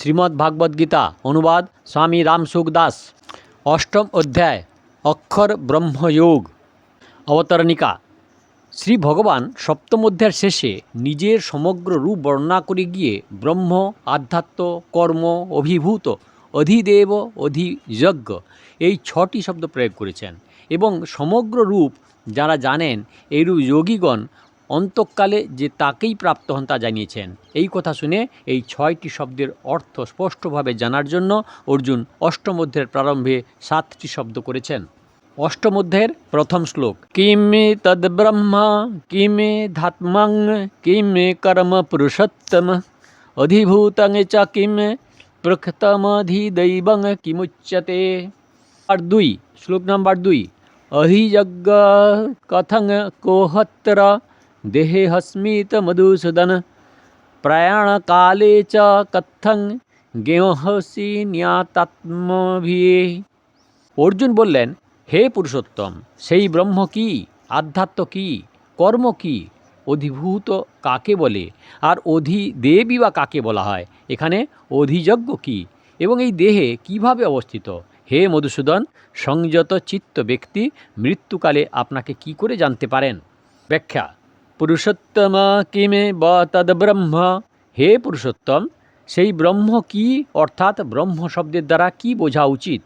শ্রীমদ্ গীতা, অনুবাদ স্বামী রামসুখ দাস। অষ্টম অধ্যায়, অক্ষর ব্রহ্মযোগ, অবতারণিকা। শ্রী ভগবান সপ্তম অধ্যায়ের শেষে নিজের সমগ্র রূপ বর্ণনা করে গিয়ে ব্রহ্ম, আধ্যাত্ম, কর্ম, অভিভূত, অধিদেব, অধিযজ্ঞ এই ছটি শব্দ প্রয়োগ করেছেন এবং সমগ্র রূপ যারা জানেন এইরূপ যোগীগণ অন্তকালে যে তাকেই প্রাপ্ত হন তা জানিয়েছেন। এই কথা শুনে এই ছয়টি শব্দের অর্থ স্পষ্টভাবে জানার জন্য অর্জুন অষ্টম অধ্যায়ের প্রারম্ভে সাতটি শব্দ করেছেন। অষ্টম অধ্যায়ের প্রথম শ্লোক, কিমে তদ ব্রহ্মা, কিমে ধাত্মং, কিমে কর্ম পুরুষোত্তম অধিভূতং চ কিমে প্রকৃতমধিদৈবং কিমুচ্যতে। আর দুই, শ্লোক নাম্বার দুই, অহিযজ্ঞ কথং কোহত্র দেহে হস্মিত মধুসূদন প্রয়াণকালে চ কথং গেহসি জ্ঞাতাত্মভিয়ে অর্জুন বললেন হে পুরুষোত্তম সেই ব্রহ্ম কি, আধ্যাত্ম কি, কর্ম কি, অধিভূত কাকে বলে, আর অধিদেবী বা কাকে বলা হয়, এখানে অধিযজ্ঞ কি, এবং এই দেহে কীভাবে অবস্থিত? হে মধুসূদন, সংযত চিত্ত ব্যক্তি মৃত্যুকালে আপনাকে কি করে জানতে পারেন? ব্যাখ্যা পুরুষোত্তম কিমে ব তদ্ব্রহ্ম হে পুরুষোত্তম, সেই ব্রহ্ম কি, অর্থাৎ ব্রহ্ম শব্দের দ্বারা কি বোঝা উচিত?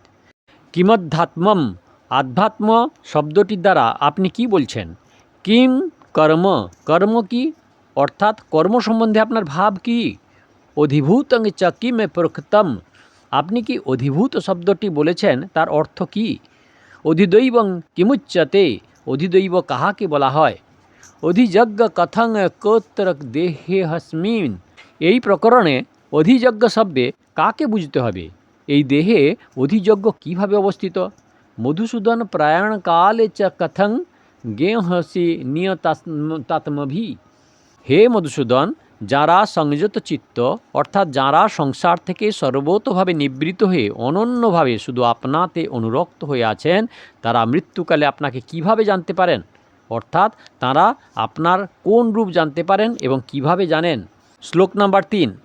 কিমধ্যাত্মম, আধ্যাত্ম শব্দটির দ্বারা আপনি কি বলছেন? কিম, কর্ম কর্ম কি? অর্থাৎ কর্ম সম্বন্ধে আপনার ভাব কি? অধিভূতং চ কিমে প্রকৃতম। আপনি কি অধিভূত শব্দটি বলেছেন, তার অর্থ কি? অধিদৈবং কিমুচ্যতে অধিদৈব কাহাকে বলা হয়? অধিযজ্ঞ কথং কোত্র দেহে হস্মিন এই প্রকরণে অধিযজ্ঞ শব্দে কাকে বুঝতে হবে? এই দেহে অধিযজ্ঞ কীভাবে অবস্থিত? মধুসূদন প্রয়াণকালে চ কথং গেহসি নিয়তাত্মভি হে মধুসূদন, যারা সংযত চিত্ত, অর্থাৎ যারা সংসার থেকে সর্বতভাবে নিবৃত হয়ে অনন্যভাবে শুধু আপনাতে অনুরক্ত হয়ে আছেন, তারা মৃত্যুকালে আপনাকে কীভাবে জানতে পারেন? অর্থাৎ তারা আপনার কোন রূপ জানতে পারেন এবং কীভাবে জানেন? শ্লোক নাম্বার তিন।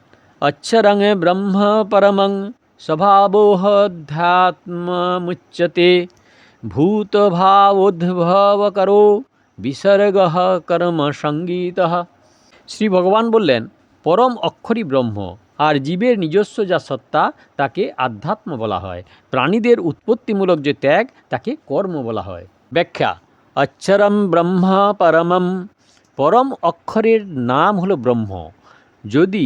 অক্ষরং ব্রহ্ম পরমং স্বভাবোহধ্যাত্মুচ্যতে ভূতভাবোদ্ভবকরো বিসর্গ কর্ম সংগীত। শ্রী ভগবান বললেন, পরম অক্ষরই ব্রহ্ম আর জীবের নিজস্ব যা সত্তা, তাকে আধ্যাত্ম বলা হয়। প্রাণীদের উৎপত্তিমূলক যে ত্যাগ, তাকে কর্ম বলা হয়। ব্যাখ্যা অক্ষরম ব্রহ্ম পরমম। পরম অক্ষরের নাম হলো ব্রহ্ম। যদি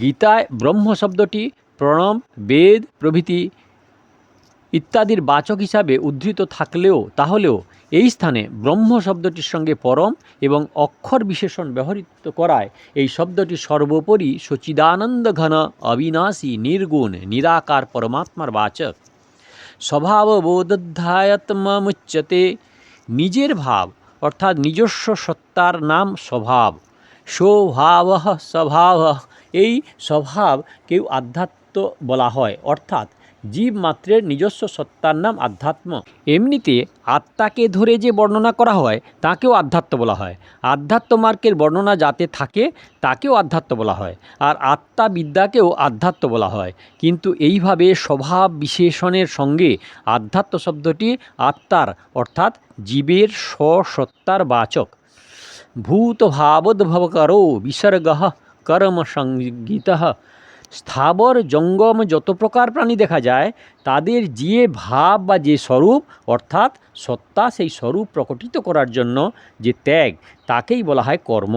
গীতায় ব্রহ্ম শব্দটি প্রণব বেদ, প্রভৃতি ইত্যাদির বাচক হিসাবে উদ্ধৃত থাকলেও, তাহলেও এই স্থানে ব্রহ্ম শব্দটির সঙ্গে পরম এবং অক্ষর বিশেষণ ব্যবহৃত করায় এই শব্দটি সর্বোপরি সচিদানন্দ ঘন অবিনাশী, নির্গুণ, নিরাকার পরমাত্মার বাচক। স্বভাববোধায়ত্মুচ্যতে নিজের ভাব, অর্থাৎ নিজস্ব সত্তার নাম স্বভাব। স্বভাব স্বভাব, এই স্বভাব কেউ আধ্যাত্ম বলা হয়। অর্থাৎ জীব মাত্রের নিজস্ব সত্তার নাম আধ্যাত্ম। এমনিতে আত্মাকে ধরে যে বর্ণনা করা হয়, তাকেও আধ্যাত্ম বলা হয়। আধ্যাত্ম মার্কের বর্ণনা যাতে থাকে, তাকেও আধ্যাত্ম বলা হয়। আর আত্মা বিদ্যাকেও আধ্যাত্ম বলা হয়। কিন্তু এইভাবে স্বভাব বিশেষণের সঙ্গে আধ্যাত্ম শব্দটি আত্মার, অর্থাৎ জীবের স্বসত্তার বাচক। ভূত ভাবোদ্ভবকরো বিসর্গ কর্ম সংগীত স্থাবর জঙ্গম যত প্রকার প্রাণী দেখা যায়, তাদের যে ভাব বা যে স্বরূপ, অর্থাৎ সত্তা সেই স্বরূপ প্রকটিত করার জন্য যে ত্যাগ, তাকেই বলা হয় কর্ম।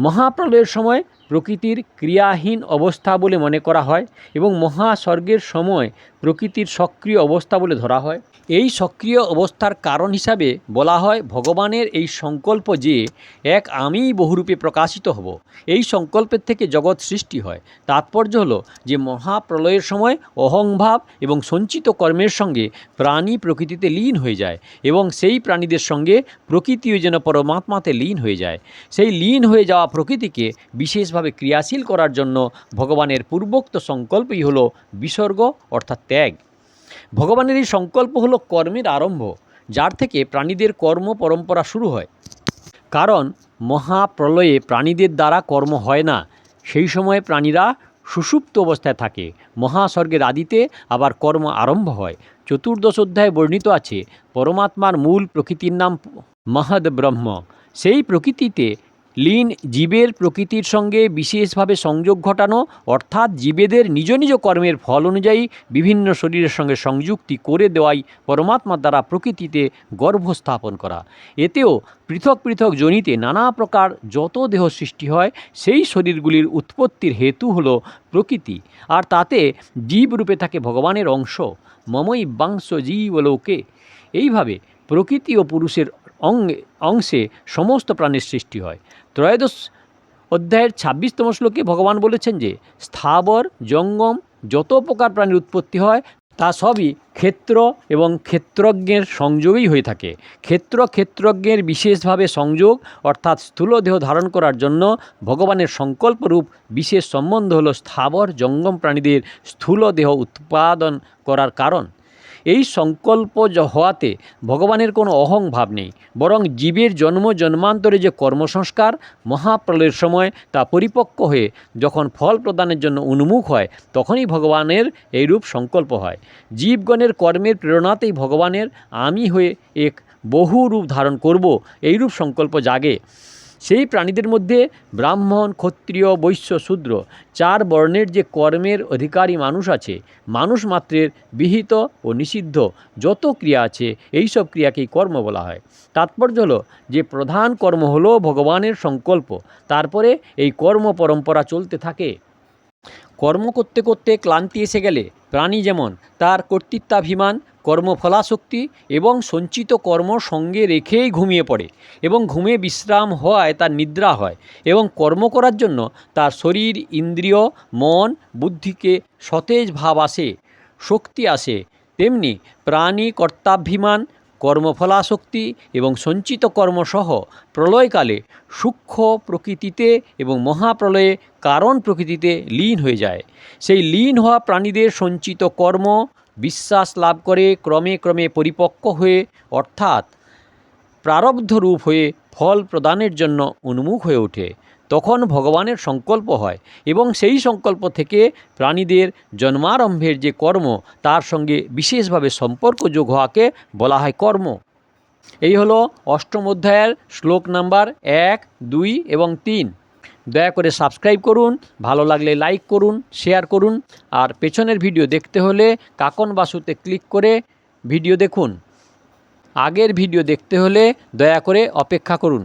মহাপ্রলয়ের সময় প্রকৃতির ক্রিয়াহীন অবস্থা বলে মনে করা হয় এবং মহাস্বর্গের সময় প্রকৃতির সক্রিয় অবস্থা বলে ধরা হয়। এই সক্রিয় অবস্থার কারণ হিসাবে বলা হয় ভগবানের এই সংকল্প যে এক আমিই বহুরূপে প্রকাশিত হব। এই সংকল্পের থেকে জগৎ সৃষ্টি হয়। তাৎপর্য হলো যে মহাপ্রলয়ের সময় অহংভাব এবং সঞ্চিত কর্মের সঙ্গে প্রাণী প্রকৃতিতে লীন হয়ে যায় এবং সেই প্রাণীদের সঙ্গে প্রকৃতিও যেন পরমাত্মাতে লীন হয়ে যায়। সেই লীন হয়ে যাওয়া প্রকৃতিকে বিশেষভাবে ক্রিয়াশীল করার জন্য ভগবানের পূর্বোক্ত সংকল্পই হলো বিসর্গ অর্থাৎ ত্যাগ। ভগবানের এই সংকল্প হলো কর্মের আরম্ভ, যার থেকে প্রাণীদের কর্ম পরম্পরা শুরু হয়। কারণ মহাপ্রলয়ে প্রাণীদের দ্বারা কর্ম হয় না, সেই সময়ে প্রাণীরা সুষুপ্ত অবস্থায় থাকে। মহাস্বর্গের আদিতে আবার কর্ম আরম্ভ হয়। চতুর্দশ অধ্যায়ে বর্ণিত আছে, পরমাত্মার মূল প্রকৃতির নাম মহদ ব্রহ্ম। সেই প্রকৃতিতে লীন জীবের প্রকৃতির সঙ্গে বিশেষভাবে সংযোগ ঘটানো, অর্থাৎ জীবেদের নিজ নিজ কর্মের ফল অনুযায়ী বিভিন্ন শরীরের সঙ্গে সংযুক্তি করে দেওয়াই পরমাত্মার দ্বারা প্রকৃতিতে গর্ভ স্থাপন করা। এতেও পৃথক পৃথক জনিতে নানা প্রকার যত দেহ সৃষ্টি হয়, সেই শরীরগুলির উৎপত্তির হেতু হল প্রকৃতি। আর তাতে জীবরূপে থাকে ভগবানের অংশ। মমই বাংশ জীবলোকে এইভাবে প্রকৃতি ও পুরুষের অঙ্গে অংশে সমস্ত প্রাণীর সৃষ্টি হয়। ত্রয়োদশ অধ্যায়ের ছাব্বিশতম শ্লোকে ভগবান বলেছেন যে, স্থাবর, জঙ্গম যত প্রকার প্রাণীর উৎপত্তি হয়, তা সবই ক্ষেত্র এবং ক্ষেত্রজ্ঞের সংযোগই হয়ে থাকে। ক্ষেত্র ক্ষেত্রজ্ঞের বিশেষভাবে সংযোগ, অর্থাৎ স্থূল দেহ ধারণ করার জন্য ভগবানের সংকল্পরূপ বিশেষ সম্বন্ধ হল স্থাবর, জঙ্গম প্রাণীদের স্থূল দেহ উৎপাদন করার কারণ। এই সংকল্প হওয়াতে ভগবানের কোনো অহং ভাব নেই, বরং জীবের জন্ম জন্মান্তরে যে কর্মসংস্কার মহাপ্রলয়ের সময় তা পরিপক্ক হয়ে যখন ফল প্রদানের জন্য উন্মুখ হয়, তখনই ভগবানের এইরূপ সংকল্প হয়। জীবগণের কর্মের প্রেরণাতেই ভগবানের আমি হয়ে এক বহু রূপ ধারণ করব, এইরূপ সংকল্প জাগে। সেই প্রাণীদের মধ্যে ব্রাহ্মণ, ক্ষত্রিয়, বৈশ্য, শূদ্র, চার বর্ণের যে কর্মের অধিকারী মানুষ আছে, মানুষ মাত্রের বিহিত ও নিষিদ্ধ যত ক্রিয়া আছে, এই সব ক্রিয়াকেই কর্ম বলা হয়। তাৎপর্য হলো যে প্রধান কর্ম হলো ভগবানের সংকল্প, তারপরে এই কর্ম পরম্পরা চলতে থাকে। কর্ম করতে করতে ক্লান্তি এসে গেলে প্রাণী যেমন তার কর্তৃত্বাভিমান কর্মফলাশক্তি এবং সঞ্চিত কর্ম সঙ্গে রেখেই ঘুমিয়ে পড়ে এবং ঘুমে বিশ্রাম হওয়ায় তার নিদ্রা হয় এবং কর্ম করার জন্য তার শরীর, ইন্দ্রিয়, মন, বুদ্ধিকে সতেজ ভাব আসে, শক্তি আসে। তেমনি প্রাণী কর্তাভিমান, কর্মফলাশক্তি এবং সঞ্চিত কর্মসহ প্রলয়কালে সূক্ষ্ম প্রকৃতিতে এবং মহাপ্রলয়ে কারণ প্রকৃতিতে লীন হয়ে যায়। সেই লীন হওয়া প্রাণীদের সঞ্চিত কর্ম বিশ্বাস লাভ করে ক্রমে ক্রমে পরিপক্ক হয়ে, অর্থাৎ প্রারব্ধ রূপ হয়ে ফল প্রদানের জন্য উন্মুখ হয়ে ওঠে। তখন ভগবানের সংকল্প হয় এবং সেই সংকল্প থেকে প্রাণীদের জন্মারম্ভের যে কর্ম, তার সঙ্গে বিশেষভাবে সম্পর্ক যোগ হওয়াকে বলা হয় কর্ম। এই হলো অষ্টম অধ্যায়ের শ্লোক নাম্বার এক, দুই এবং তিন। দয়া করে সাবস্ক্রাইব করুন, ভালো লাগলে লাইক করুন, শেয়ার করুন, আর পেছনের ভিডিও দেখতে হলে কাকন বাসুতে ক্লিক করে ভিডিও দেখুন। আগের ভিডিও দেখতে হলে দয়া করে অপেক্ষা করুন।